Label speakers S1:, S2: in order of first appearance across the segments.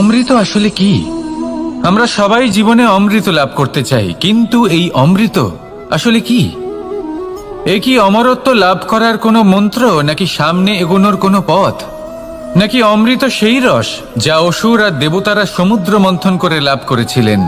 S1: অমৃত আসলে কি? আমরা সবাই জীবনে অমৃত লাভ করতে চাই, কিন্তু এই অমৃত আসলে কি? এ কি অমরত্ব লাভ করার কোনো মন্ত্র, নাকি সামনে এগোনোর কোনো পথ? নাকি অমৃত সেই রস, যা অসুর আর দেবতারা সমুদ্র মন্থন করে লাভ করেছিলেন?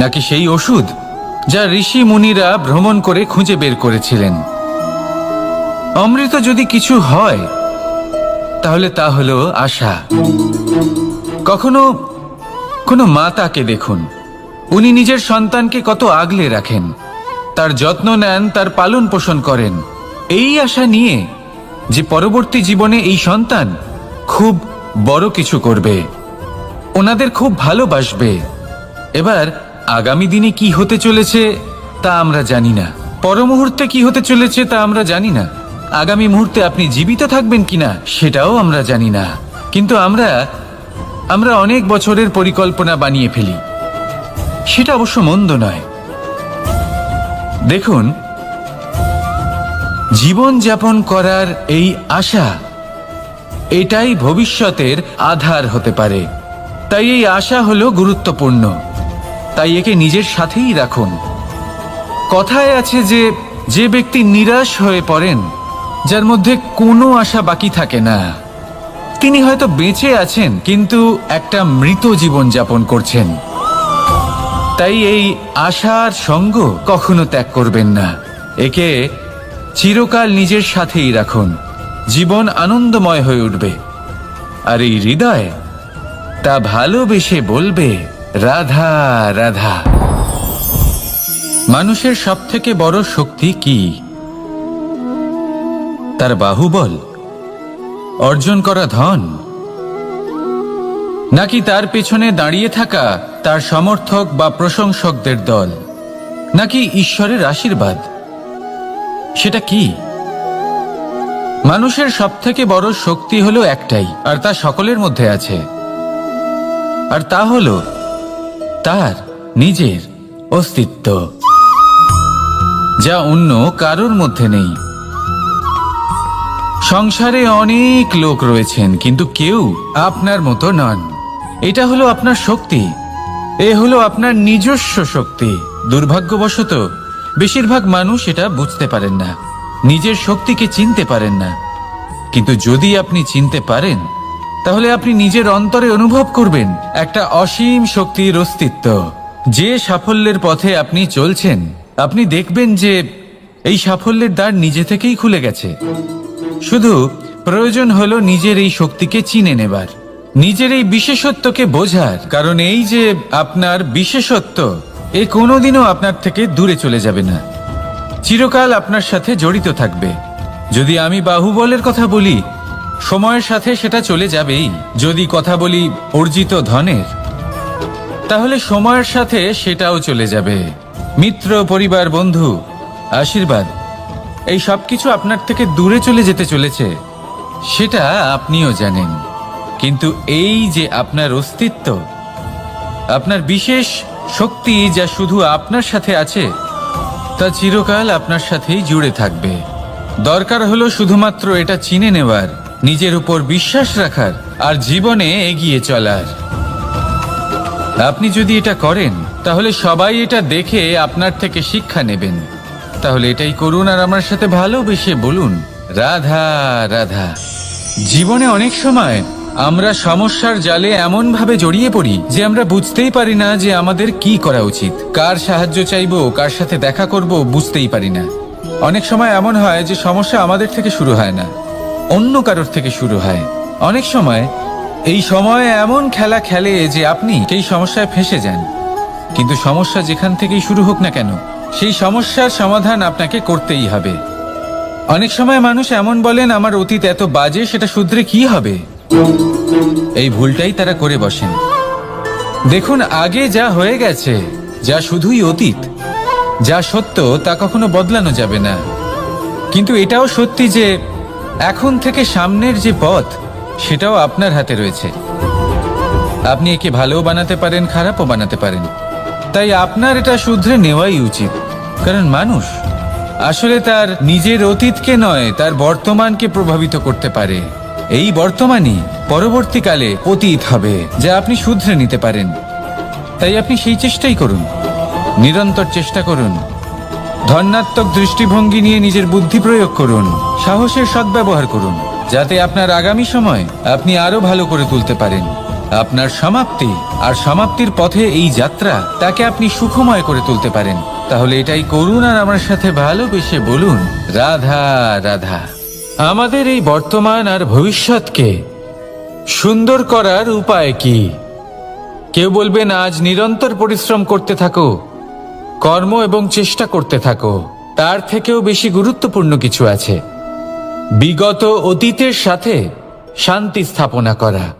S1: নাকি সেই ওষুধ, যা ঋষি মুনিরা ভ্রমণ করে খুঁজে বের করেছিলেন? অমৃত যদি কিছু হয় তাহলে তা হলো আশা। কখনো, কোনো মাতাকে দেখুন। উনি নিজের সন্তানকে কত আগলে রাখেন। তার যত্ন নেন, তার পালন পোষণ করেন। এই আশা নিয়ে যে পরবর্তী জীবনে এই সন্তান খুব বড় কিছু করবে। ওনাদের খুব ভালোবাসবে। এবার আগামী দিনে কি হতে চলেছে তা আমরা জানি না। পরমুহূর্তে কি হতে চলেছে তা আমরা জানি না। আগামী মুহূর্তে আপনি জীবিত থাকবেন কিনা সেটাও আমরা জানি না। কিন্তু আমরা আমরা অনেক বছরের পরিকল্পনা বানিয়ে ফেলি। সেটা অবশ্য মন্দ নয়। দেখুন জীবন যাপন করার এই আশা, এটাই ভবিষ্যতের আধার হতে পারে। তাই এই আশা হলো গুরুত্বপূর্ণ। তাই একে নিজের সাথেই রাখুন। কথায় আছে যে যে ব্যক্তি নিরাশ হয়ে পড়েন যার মধ্যে কোনো আশা বাকি থাকে না। তিনি হয়তো বেঁচে আছেন, কিন্তু একটা মৃত জীবন যাপন করছেন। তাই এই আশার সঙ্গ কখনো ত্যাগ করবেন না। একে চিরকাল নিজের সাথেই রাখুন। জীবন আনন্দময় হয়ে উঠবে। আর এই হৃদয় তা ভালোবেসে বলবে, রাধা রাধা। মানুষের সবথেকে বড় শক্তি কি? তার বাহুবল, অর্জন করা ধন। নাকি তার পেছনে দাঁড়িয়ে থাকা তার সমর্থক বা প্রশংসকদের দল? নাকি ঈশ্বরের আশীর্বাদ? সেটা কি? মানুষের সবথেকে বড় শক্তি হলো একটাই, আর তা সকলের মধ্যে আছে। আর তা হল তার নিজের অস্তিত্ব, যা অন্য কারোর মধ্যে নেই। সংসারে অনেক লোক রয়েছেন, কিন্তু কেউ আপনার মতো নন। এটা হলো আপনার শক্তি। এ হলো আপনার নিজস্ব শক্তি। দুর্ভাগ্যবশত, বেশিরভাগ মানুষ এটা বুঝতে পারেন না। নিজের শক্তিকে চিনতে পারেন না। কিন্তু যদি আপনি চিনতে পারেন, তাহলে আপনি নিজের অন্তরে অনুভব করবেন একটা অসীম শক্তির অস্তিত্ব। যে সাফল্যের পথে আপনি চলছেন, আপনি দেখবেন যে এই সাফল্যের দ্বার নিজে থেকেই খুলে গেছে। শুধু প্রয়োজন হলো নিজের এই শক্তিকে চিনে নেবার, নিজের এই বিশেষত্বকে বোঝার। কারণ এই যে আপনার বিশেষত্ব, এ কোনোদিনও আপনার থেকে দূরে চলে যাবে না। চিরকাল আপনার সাথে জড়িত থাকবে। যদি আমি বাহুবলের কথা বলি, সময়ের সাথে সেটা চলে যাবেই। যদি কথা বলি অর্জিত ধনের, তাহলে সময়ের সাথে সেটাও চলে যাবে। মিত্র, পরিবার, বন্ধু, আশীর্বাদ। এই সব কিছু আপনার থেকে দূরে চলে যেতে চলেছে, সেটা আপনিও জানেন। কিন্তু এই যে আপনার অস্তিত্ব, আপনার বিশেষ শক্তি যা শুধু আপনার সাথে আছে, তা চিরকাল আপনার সাথেই জুড়ে থাকবে। দরকার হলো শুধুমাত্র এটা চিনে নেওয়ার, নিজের উপর বিশ্বাস রাখার, আর জীবনে এগিয়ে চলার। আপনি যদি এটা করেন, তাহলে সবাই এটা দেখে আপনার থেকে শিক্ষা নেবেন। তাহলে এটাই করুন আর আমার সাথে ভালোবেসে বলুন। রাধা রাধা। জীবনে অনেক সময় আমরা সমস্যার জালে এমন ভাবে জড়িয়ে পড়ি যে আমরা বুঝতেই পারি না যে আমাদের কি করা উচিত। কার সাহায্য চাইব, কার সাথে দেখা করব বুঝতেই পারি না। অনেক সময় এমন হয় যে সমস্যা আমাদের থেকে শুরু হয় না, অন্য কারোর থেকে শুরু হয়। অনেক সময় এই সময় এমন খেলা খেলে যে আপনি সেই সমস্যায় ফেসে যান। কিন্তু সমস্যা যেখান থেকেই শুরু হোক না কেন সেই সমস্যার সমাধান আপনাকে করতেই হবে। অনেক সময় মানুষ এমন বলেন, আমার অতীত এত বাজে, সেটা শুধরে কি হবে? এই ভুলটাই তারা করে বসেন। দেখুন, আগে যা হয়ে গেছে, যা শুধুই অতীত, যা সত্য, তা কখনো বদলানো যাবে না। কিন্তু এটাও সত্যি যে, এখন থেকে সামনের যে পথ, সেটাও আপনার হাতে রয়েছে। আপনি একে ভালোও বানাতে পারেন, খারাপও বানাতে পারেন। তাই আপনার এটা শুধরে নেওয়াই উচিত। কারণ মানুষ আসলে তার নিজের অতীতকে নয়, তার বর্তমানকে প্রভাবিত করতে পারে। এই বর্তমানই পরবর্তীকালে অতীত হবে, যা আপনি শুধরে নিতে পারেন। তাই আপনি সেই চেষ্টাই করুন। নিরন্তর চেষ্টা করুন। ধন্যাত্মক দৃষ্টিভঙ্গি নিয়ে নিজের বুদ্ধি প্রয়োগ করুন। সাহসের সদ্ব্যবহার করুন, যাতে আপনার আগামী সময় আপনি আরও ভালো করে তুলতে পারেন। আপনার সমাপ্তি। আর সমাপ্তির পথে এই যাত্রা, তাকে আপনি সুখময় করে তুলতে পারেন। তাহলে এটাই করুন আর আমার সাথে ভালোবেসে বলুন, রাধা রাধা। আমাদের এই বর্তমান আর ভবিষ্যৎকে সুন্দর করার উপায় কি? কেউ বলবেন, আজ নিরন্তর পরিশ্রম করতে থাকো, কর্ম এবং চেষ্টা করতে থাকো। তার থেকেও বেশি গুরুত্বপূর্ণ কিছু আছে। বিগত অতীতের সাথে শান্তি স্থাপনা করা।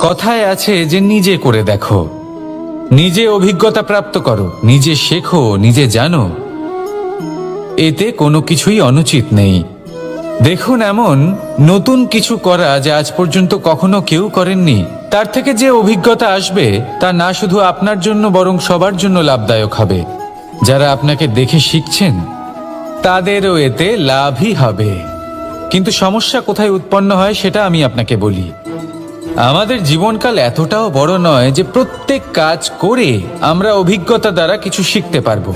S1: কথায় আছে যে নিজে করে দেখো। নিজে অভিজ্ঞতা প্রাপ্ত করো, নিজে শেখো, নিজে জানো। এতে কোনো কিছুই অনুচিত নেই। দেখুন এমন নতুন কিছু করা যা আজ পর্যন্ত কখনো কেউ করেননি। তার থেকে যে অভিজ্ঞতা আসবে, তা না শুধু আপনার জন্য, বরং সবার জন্য লাভদায়ক হবে। যারা আপনাকে দেখে শিখছেন, তাদেরও এতে লাভই হবে। কিন্তু সমস্যা কোথায় উৎপন্ন হয়, সেটা আমি আপনাকে বলি। আমাদের জীবনকাল এতটাও বড় নয় যে প্রত্যেক কাজ করে আমরা অভিজ্ঞতা দ্বারা কিছু শিখতে পারব।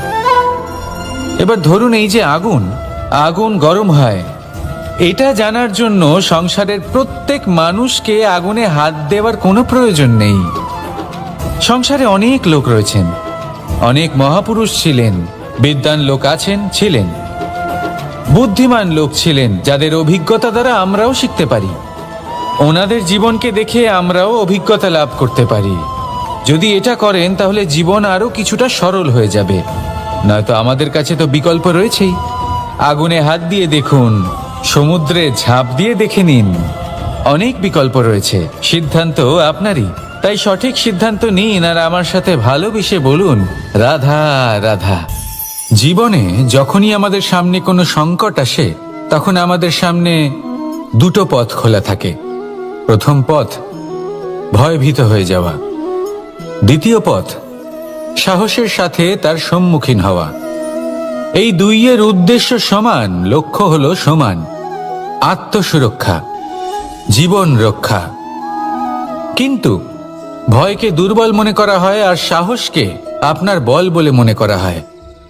S1: এবার ধরুন এই যে আগুন আগুন গরম হয়। এটা জানার জন্য সংসারের প্রত্যেক মানুষকে আগুনে হাত দেওয়ার কোনো প্রয়োজন নেই। সংসারে অনেক লোক রয়েছেন, অনেক মহাপুরুষ ছিলেন, বিদ্বান লোক আছেন, ছিলেন। বুদ্ধিমান লোক ছিলেন, যাদের অভিজ্ঞতা দ্বারা আমরাও শিখতে পারি। ওনাদের জীবনকে দেখে আমরাও অভিজ্ঞতা লাভ করতে পারি। যদি এটা করেন, তাহলে জীবন আরও কিছুটা সরল হয়ে যাবে। নয়তো আমাদের কাছে তো বিকল্প রয়েছেই। আগুনে হাত দিয়ে দেখুন, সমুদ্রে ঝাঁপ দিয়ে দেখে নিন। অনেক বিকল্প রয়েছে। সিদ্ধান্ত আপনারই। তাই সঠিক সিদ্ধান্ত নিন আর আমার সাথে ভালোবেসে বলুন, রাধা রাধা। জীবনে যখনই আমাদের সামনে কোনো সংকট আসে, তখন আমাদের সামনে দুটো পথ খোলা থাকে। প্রথম পথ, ভয়ভীত হয়ে যাওয়া। দ্বিতীয় পথ, সাহসের সাথে তার সম্মুখীন হওয়া। এই দুইয়ের উদ্দেশ্য সমান, লক্ষ্য হল সমান। আত্মসুরক্ষা, জীবন রক্ষা। কিন্তু, ভয়কে দুর্বল মনে করা হয় আর সাহসকে আপনার বল বলে মনে করা হয়।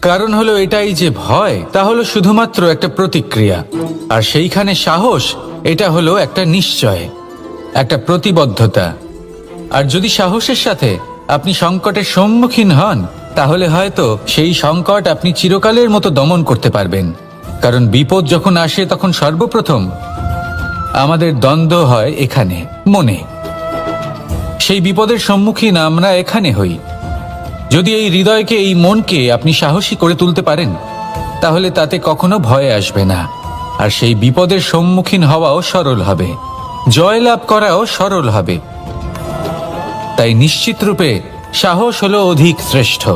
S1: কারণ হলো এটাই যে ভয়, তা হলো শুধুমাত্র একটা প্রতিক্রিয়া। আর সেইখানে সাহস, এটা হলো একটা নিশ্চয়। একটা প্রতিবদ্ধতা। আর যদি সাহসের সাথে আপনি সংকটের সম্মুখীন হন, তাহলে হয়তো সেই সংকট আপনি চিরকালের মতো দমন করতে পারবেন। কারণ বিপদ যখন আসে, তখন সর্বপ্রথম আমাদের দ্বন্দ্ব হয় এখানে, মনে। সেই বিপদের সম্মুখীন আমরা এখানে হই। যদি এই হৃদয়কে, এই মনকে আপনি সাহসী করে তুলতে পারেন, তাহলে তাতে কখনো ভয় আসবে না। আর সেই বিপদের সম্মুখীন হওয়াও সরল হবে। জয়লাভ করাও সরল হবে। তাই নিশ্চিত রূপে সাহস হলো অধিক শ্রেষ্ঠ।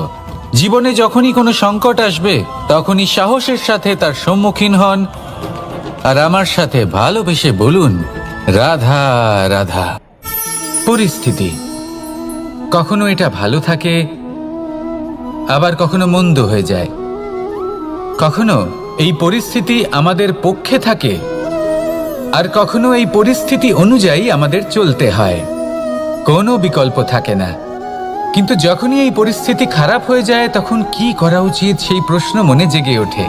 S1: জীবনে যখনই কোনো সংকট আসবে, তখনই সাহসের সাথে তার সম্মুখীন হন আর আমার সাথে ভালোবেসে বলুন, রাধা রাধা। পরিস্থিতি। কখনো এটা ভালো থাকে, আবার কখনো মন্দ হয়ে যায়। কখনো এই পরিস্থিতি আমাদের পক্ষে থাকে আর কখনো এই পরিস্থিতি অনুযায়ী আমাদের চলতে হয়। কোনো বিকল্প থাকে না। কিন্তু যখনই এই পরিস্থিতি খারাপ হয়ে যায়, তখন কি করা উচিত সেই প্রশ্ন মনে জেগে ওঠে।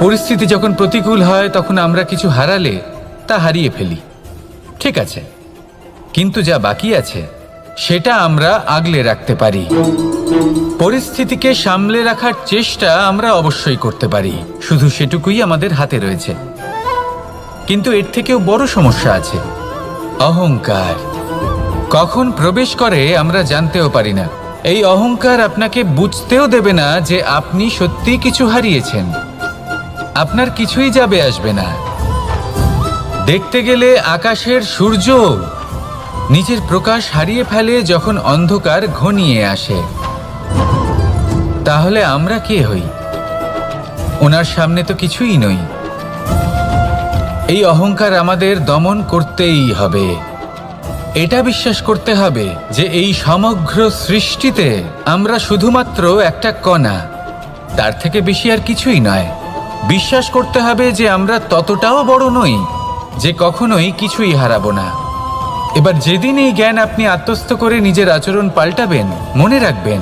S1: পরিস্থিতি যখন প্রতিকূল হয়, তখন আমরা কিছু হারালে তা হারিয়ে ফেলি। ঠিক আছে। কিন্তু যা বাকি আছে, সেটা আমরা আগলে রাখতে পারি। পরিস্থিতিকে সামলে রাখার চেষ্টা আমরা অবশ্যই করতে পারি। শুধু সেটুকুই আমাদের হাতে রয়েছে। কিন্তু এর থেকেও বড় সমস্যা আছে। অহংকার। কখন প্রবেশ করে আমরা জানতেও পারি না। এই অহংকার আপনাকে বুঝতেও দেবে না যে আপনি সত্যি কিছু হারিয়েছেন। আপনার কিছুই যাবে আসবে না। দেখতে গেলে আকাশের সূর্য। নিজের প্রকাশ হারিয়ে ফেলে যখন অন্ধকার ঘনিয়ে আসে। তাহলে আমরা কে হই? ওনার সামনে তো কিছুই নই। এই অহংকার আমাদের দমন করতেই হবে। এটা বিশ্বাস করতে হবে যে এই সমগ্র সৃষ্টিতে আমরা শুধুমাত্র একটা কণা। তার থেকে বেশি আর কিছুই নয়। বিশ্বাস করতে হবে যে আমরা ততটাও বড় নই যে কখনোই কিছুই হারাবো না। এবার যেদিন এই জ্ঞান আপনি আত্মস্থ করে নিজের আচরণ পাল্টাবেন, মনে রাখবেন।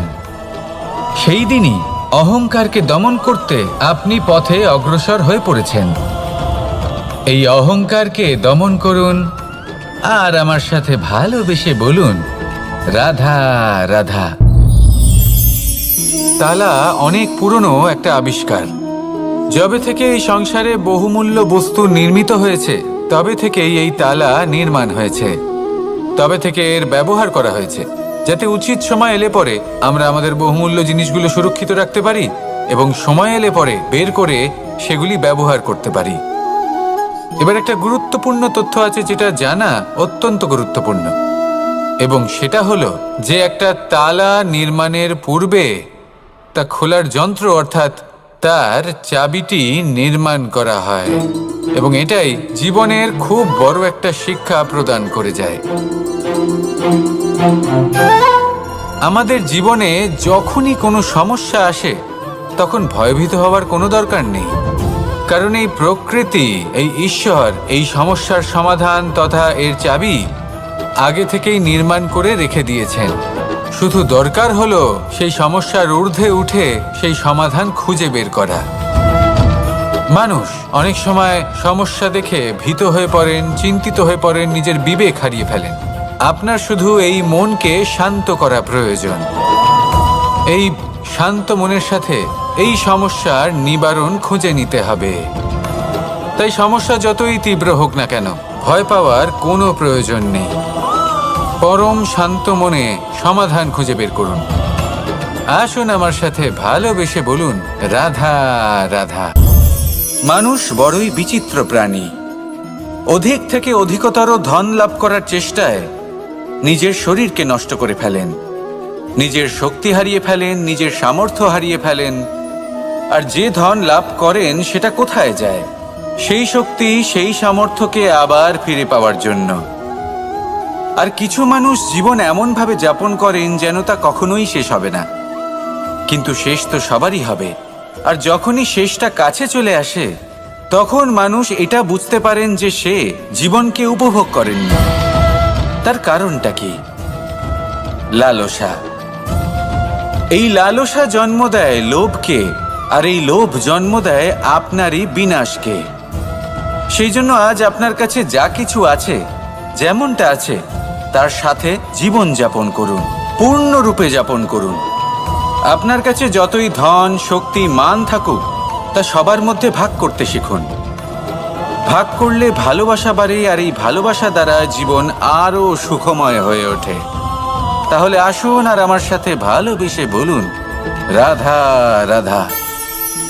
S1: সেই দিনই অহংকারকে দমন করতে আপনি পথে অগ্রসর হয়ে পড়েছেন। এই অহংকারকে দমন করুন আর আমার সাথে ভালোবেসে বলুন, রাধা রাধা। তালা অনেক পুরনো একটা আবিষ্কার। যবে থেকে এই সংসারে বহুমূল্য বস্তু নির্মিত হয়েছে, তবে থেকেই এই তালা নির্মাণ হয়েছে। তবে থেকে এর ব্যবহার করা হয়েছে, যাতে উচিত সময় এলে পরে আমরা আমাদের বহুমূল্য জিনিসগুলো সুরক্ষিত রাখতে পারি এবং সময় এলে পরে বের করে সেগুলি ব্যবহার করতে পারি। এবার একটা গুরুত্বপূর্ণ তথ্য আছে যেটা জানা অত্যন্ত গুরুত্বপূর্ণ। এবং সেটা হলো যে একটা তালা নির্মাণের পূর্বে তা খোলার যন্ত্র অর্থাৎ তার চাবিটি নির্মাণ করা হয় এবং এটাই জীবনের খুব বড় একটা শিক্ষা প্রদান করে যায়। আমাদের জীবনে যখনই কোনো সমস্যা আসে, তখন ভয়ভীত হওয়ার কোনো দরকার নেই। কারণ এই প্রকৃতি, এই ঈশ্বর, এই সমস্যার সমাধান তথা এর চাবি আগে থেকেই নির্মাণ করে রেখে দিয়েছেন। শুধু দরকার হলো সেই সমস্যার ঊর্ধ্বে উঠে সেই সমাধান খুঁজে বের করা। মানুষ অনেক সময় সমস্যা দেখে ভীত হয়ে পড়েন, চিন্তিত হয়ে পড়েন, নিজের বিবেক হারিয়ে ফেলেন। আপনার শুধু এই মনকে শান্ত করা প্রয়োজন। এই শান্ত মনের সাথে এই সমস্যার নিবারণ খুঁজে নিতে হবে। তাই সমস্যা যতই তীব্র হোক না কেন, ভয় পাওয়ার কোনো প্রয়োজন নেই। পরম শান্ত মনে সমাধান খুঁজে বের করুন। আসুন আমার সাথে ভালোবেসে বলুন, রাধা রাধা। মানুষ বড়ই বিচিত্র প্রাণী। অধিক থেকে অধিকতর ধন লাভ করার চেষ্টায় নিজের শরীরকে নষ্ট করে ফেলেন। নিজের শক্তি হারিয়ে ফেলেন, নিজের সামর্থ্য হারিয়ে ফেলেন আর যে ধন লাভ করেন, সেটা কোথায় যায়? সেই শক্তি, সেই সামর্থ্যকে আবার ফিরে পাওয়ার জন্য। আর কিছু মানুষ জীবন এমনভাবে যাপন করেন যেন তা কখনোই শেষ হবে না। কিন্তু শেষ তো সবারই হবে। আর যখনই শেষটা কাছে চলে আসে, তখন মানুষ এটা বুঝতে পারেন যে সে জীবনকে উপভোগ করেননি। তার কারণটা কি? লালসা। এই লালসা জন্ম দেয় লোভকে আর এই লোভ জন্ম দেয় আপনারই বিনাশকে। সেই জন্য আজ আপনার কাছে যা কিছু আছে, যেমনটা আছে, তার সাথে জীবন যাপন করুন পূর্ণরূপে যাপন করুন। আপনার কাছে যতই ধন, শক্তি, মান থাকুক, তা সবার মধ্যে ভাগ করতে শিখুন। ভাগ করলে ভালোবাসা বাড়ে আর এই ভালোবাসা দ্বারা জীবন আরও সুখময় হয়ে ওঠে। তাহলে আসুন আর আমার সাথে ভালোবেসে বলুন, রাধা রাধা।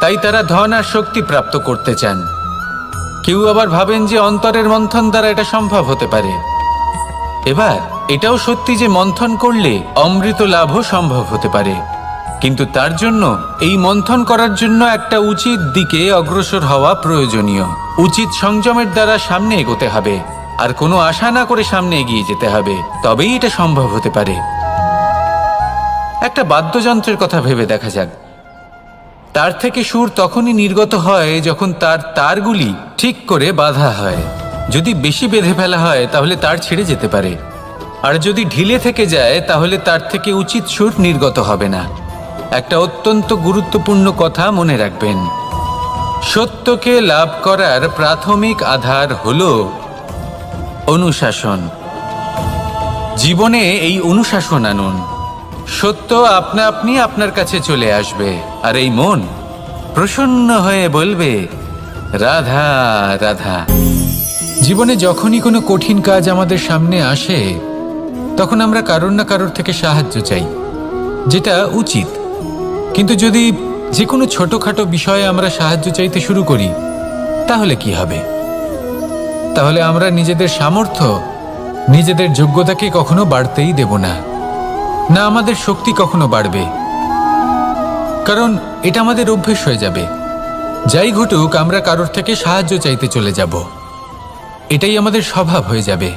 S1: তাই তারা ধন আর শক্তি প্রাপ্ত করতে চান। কেউ আবার ভাবেন যে অন্তরের মন্থন দ্বারা এটা সম্ভব হতে পারে। এবার, এটাও সত্যি যে মন্থন করলে অমৃত লাভও সম্ভব হতে পারে। কিন্তু তার জন্য এই মন্থন করার জন্য একটা উচিত দিকে অগ্রসর হওয়া প্রয়োজনীয়। উচিত সংযমের দ্বারা সামনে এগোতে হবে। আর কোনো আশা না করে সামনে এগিয়ে যেতে হবে। তবেই এটা সম্ভব হতে পারে। একটা বাদ্যযন্ত্রের কথা ভেবে দেখা যাক। তার থেকে সুর তখনই নির্গত হয় যখন তার তারগুলি ঠিক করে বাঁধা হয়। যদি বেশি বেঁধে ফেলা হয়, তাহলে তার ছেড়ে যেতে পারে। আর যদি ঢিলে থেকে যায়, তাহলে তার থেকে উচিত সুর নির্গত হবে না। একটা অত্যন্ত গুরুত্বপূর্ণ কথা মনে রাখবেন। সত্যকে লাভ করার প্রাথমিক আধার হল অনুশাসন। জীবনে এই অনুশাসন আনুন। সত্য আপনা আপনি আপনার কাছে চলে আসবে। আর এই মন প্রসন্ন হয়ে বলবে, রাধা রাধা। জীবনে যখনই কোনো কঠিন কাজ আমাদের সামনে আসে, তখন আমরা কারোর না কারোর থেকে সাহায্য চাই, যেটা উচিত। কিন্তু যদি যে কোনো ছোটোখাটো বিষয়ে আমরা সাহায্য চাইতে শুরু করি, তাহলে কি হবে? তাহলে আমরা নিজেদের সামর্থ্য, নিজেদের যোগ্যতাকে কখনো বাড়তেই দেব না। না আমাদের শক্তি কখনো বাড়বে। কারণ এটা আমাদের অভ্যেস হয়ে যাবে। যাই ঘটুক, আমরা কারোর থেকে সাহায্য চাইতে চলে যাব। এটাই আমাদের স্বভাব হয়ে যাবে।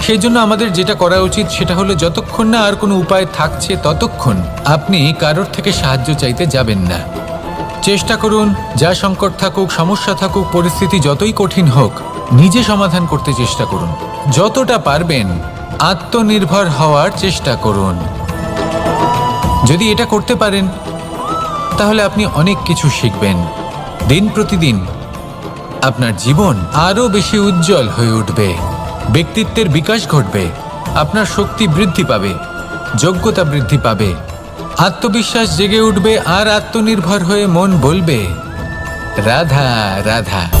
S1: সেই জন্য আমাদের যেটা করা উচিত সেটা হলো যতক্ষণ না আর কোনো উপায় থাকছে ততক্ষণ আপনি কারোর থেকে সাহায্য চাইতে যাবেন না। চেষ্টা করুন, যা সংকট থাকুক, সমস্যা থাকুক, পরিস্থিতি যতই কঠিন হোক, নিজে সমাধান করতে চেষ্টা করুন। যতটা পারবেন আত্মনির্ভর হওয়ার চেষ্টা করুন। যদি এটা করতে পারেন, তাহলে আপনি অনেক কিছু শিখবেন। দিন প্রতিদিন আপনার জীবন আরও বেশি উজ্জ্বল হয়ে উঠবে। ব্যক্তিত্বের বিকাশ ঘটবে, আপনার শক্তি বৃদ্ধি পাবে, যোগ্যতা বৃদ্ধি পাবে, আত্মবিশ্বাস জেগে উঠবে আর আত্মনির্ভর হয়ে মন বলবে। রাধা রাধা।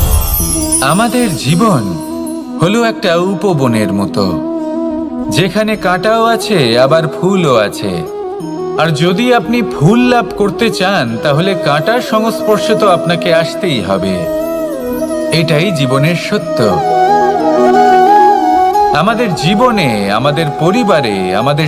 S1: আমাদের জীবন হলো একটা উপবনের মতো। যেখানে কাঁটাও আছে, আবার ফুলও আছে। আর যদি আপনি ফুল লাভ করতে চান, তাহলে কাঁটার সংস্পর্শে তো আপনাকে আসতেই হবে। এটাই জীবনের সত্য। আমাদের জীবনে, আমাদের পরিবারে, আমাদের